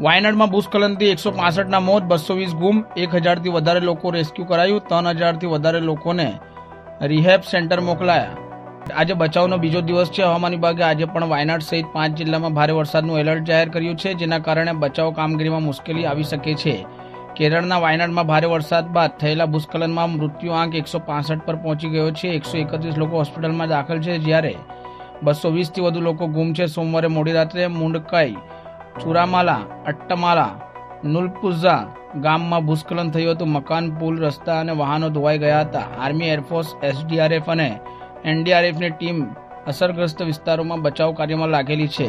વાયનાડમાં ભૂસ્ખલનથી એકસો પાસઠના મોત, બસો વીસ ગુમ, એક હજારથી વધારે લોકો રેસ્ક્યુ કરાયું, ત્રણ હજારથી વધારે લોકોને રિહેબ સેન્ટર મોકલાયા. આજે બચાવનો બીજો દિવસ છે. હવામાન વિભાગે આજે પણ વાયનાડ સહિત પાંચ જિલ્લામાં ભારે વરસાદનું એલર્ટ જાહેર કર્યું છે, જેના કારણે બચાવ કામગીરીમાં મુશ્કેલી આવી શકે છે. કેરળના વાયનાડમાં ભારે વરસાદ બાદ થયેલા ભૂસ્ખલનમાં મૃત્યુ આંક એકસો પાસઠ પર પહોંચી ગયો છે. એકસો એકત્રીસ લોકો હોસ્પિટલમાં દાખલ છે. જ્યારે બસો વીસથી વધુ લોકો ગુમ છે. સોમવારે મોડી રાત્રે મુંડકાઈ ચુરામાલા, અટ્ટમાલા, નુલપુઝા ગામમાં ભૂસ્ખલન થયું હતું. મકાન, પુલ, રસ્તા અને વાહનો ધોવાઈ ગયા હતા. આર્મી એરફોર્સ, એસડીઆરએફ અને એનડીઆરએફની ટીમ અસરગ્રસ્ત વિસ્તારોમાં બચાવ કાર્યમાં લાગેલી છે.